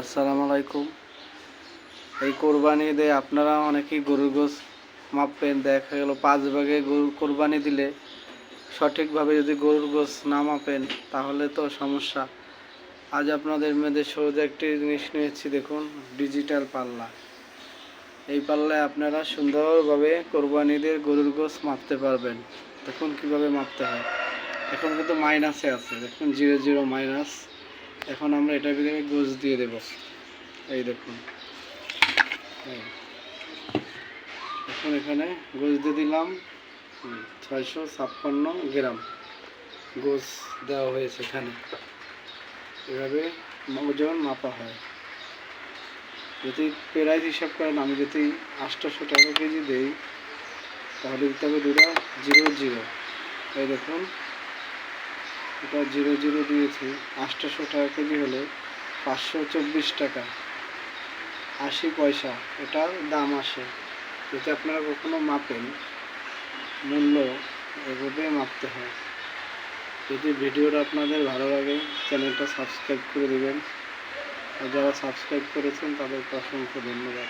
আসসালামু আলাইকুম। এই কোরবানি ঈদে আপনারা অনেকেই গরুর গোস মাপবেন দেখা গেল, পাঁচ ভাগে গরু কোরবানি দিলে সঠিকভাবে যদি গরুর গোস না মাপেন, তাহলে তো সমস্যা। আজ আপনাদের মেয়েদের সহজে একটি জিনিস নিয়েছি, দেখুন ডিজিটাল পাল্লা। এই পাল্লায় আপনারা সুন্দরভাবে কোরবানিদের গরুর গোস মাপতে পারবেন। দেখুন কীভাবে মাপতে হয়। এখন কিন্তু মাইনাসে আছে, দেখুন, জিরো জিরো মাইনাস। এখন আমরা এটার ভিতরে গোস দিয়ে দেব। এই দেখুন। এখন এখানে গোস দিয়ে দিলাম ছয়শো ছাপ্পান্ন গ্রাম গোস দেওয়া হয়েছে এখানে। এভাবে ওজন মাপা হয়। যদি প্রাইস হিসাব করেন, আমি যদি আটশোশো টাকা কেজি দেই, তাহলে দিতে হবে দুটা জিরো জিরো। এই দেখুন। এটা জিরো জিরো দিয়েছি আটশোশো টাকা কেজি হলে পাঁচশো চব্বিশ টাকা। আশি পয়সা, এটার দাম আসে। যদি আপনারা কখনো মাপেন, মূল্য এভাবে মাপতে হয়। যদি ভিডিওটা আপনাদের ভালো লাগে, চ্যানেলটা সাবস্ক্রাইব করে দেবেন। আর যারা সাবস্ক্রাইব করেছেন, তাদেরকে অসংখ্য ধন্যবাদ।